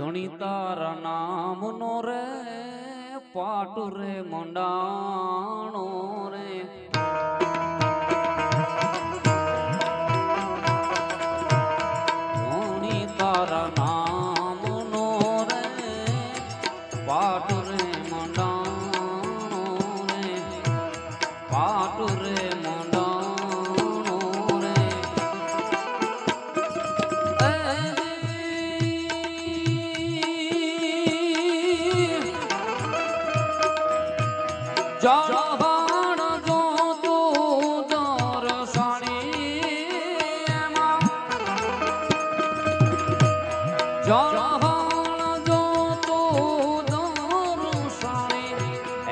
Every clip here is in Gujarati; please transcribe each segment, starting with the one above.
ધણી તારા નામનો રે પાટ રે મંડાણો રે.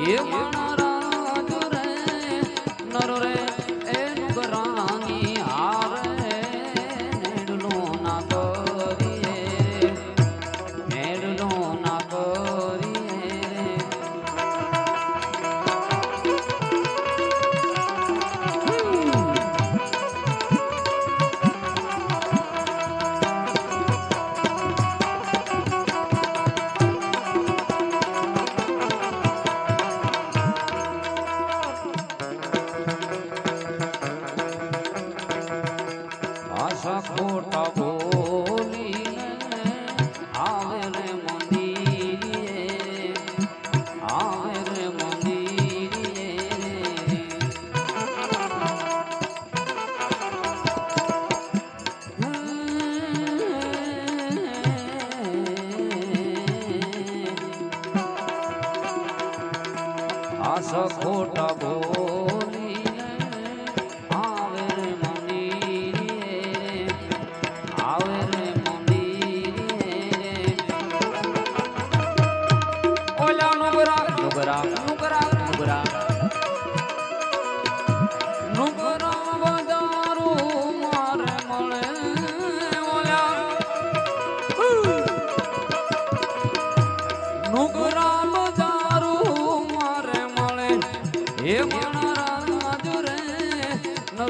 You?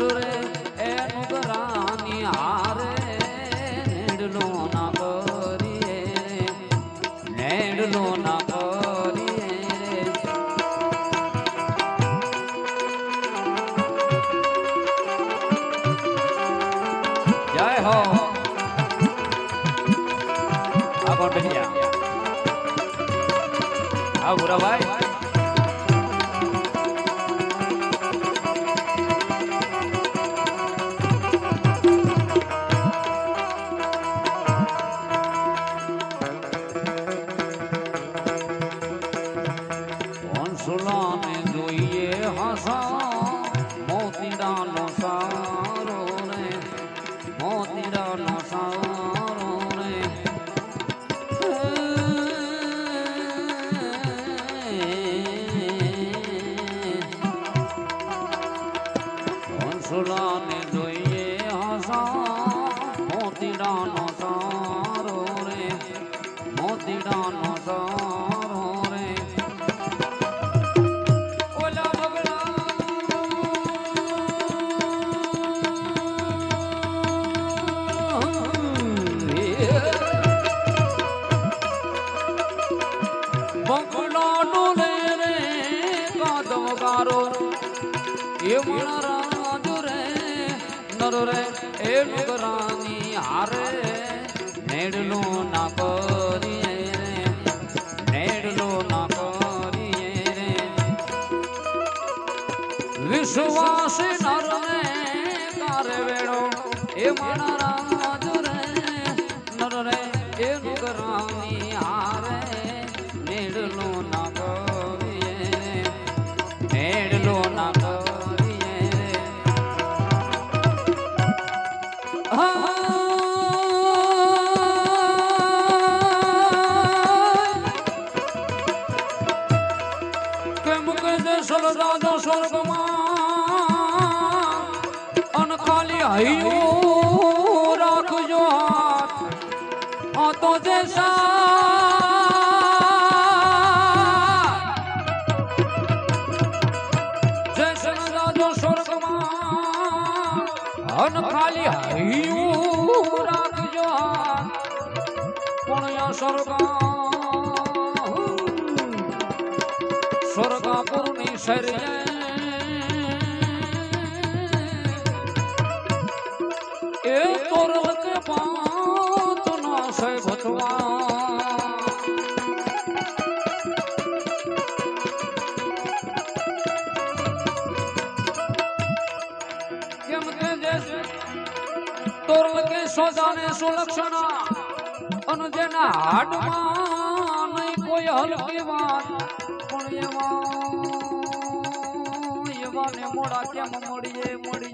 મારું રે એ નુગરાની હારે નેડલો ના કરીએ, નેડલો ના કરીએ જય હો. આગળ ભૈયા આવો ભાઈ નગર રે એ નગરાની હારે, નેડલો ના કરીએ રે, નેડલો ના કરીએ રે. વિશ્વાસ નર ને તારે વેડો, એ માણસ જાજો સ્વર્ગમાં અન ખાલી હૈયું રાખજો આ તો જે અન ખાલી હૈયું રાખજો પુણ્ય સ્વર્ગ સ્વર્ગપુરની એ તોરવત પાંત નો ભગવાન કેમ કે જે તોરલ કે સોજાને સુલક્ષણા, અન જેના હાડમાં નહીં કોઈ હલકી વાત, પણ એવા એવાને મોડા કેમ મળીએ મળીએ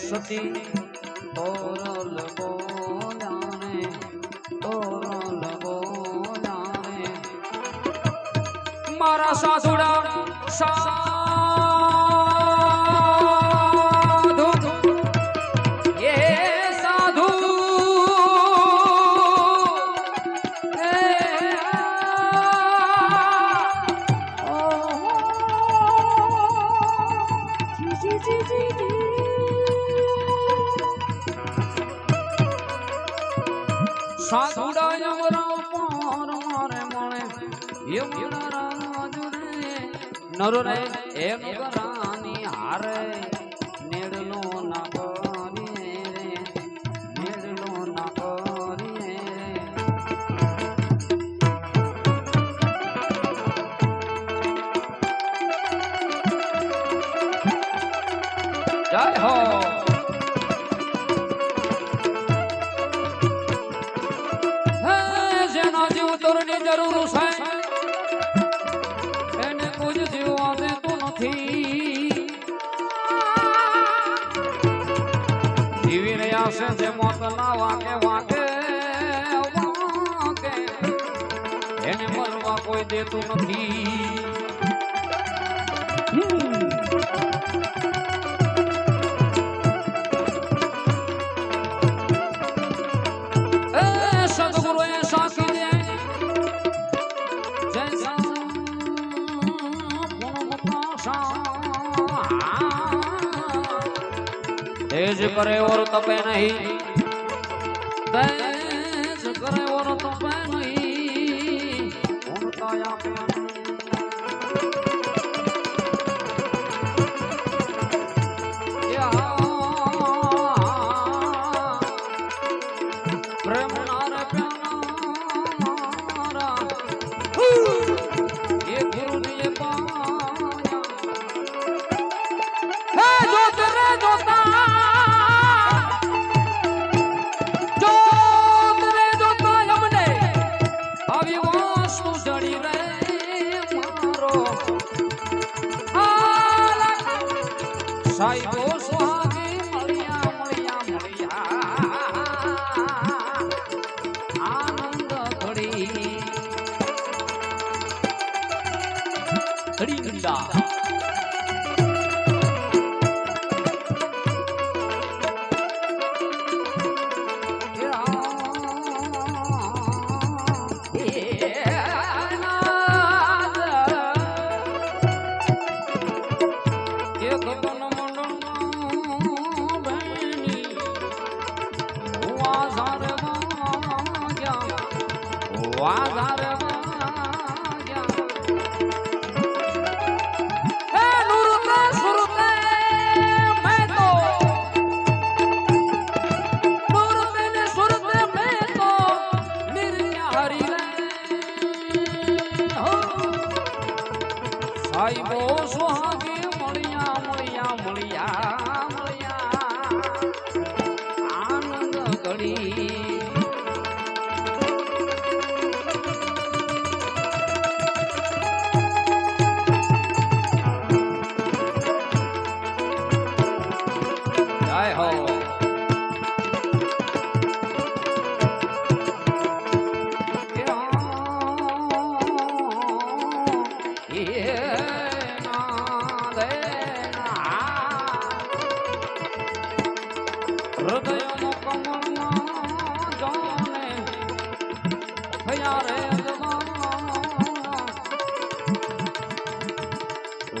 સતી તોરલ બોલ્યા રે તોરલ બોલ્યા રે મારા સાધુડા સાધુ દેતું નથી. એ સદગુરુએ और દે જય Thank you. સાઈબો સુહાગી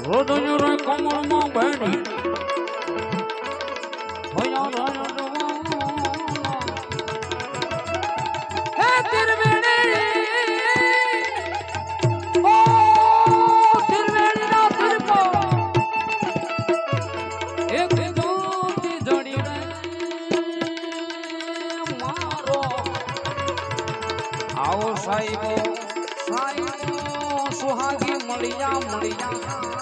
Oh, don't you like come on, my buddy? સાહેબ સાહેબ સુહાગી મળ્યા મળ્યા.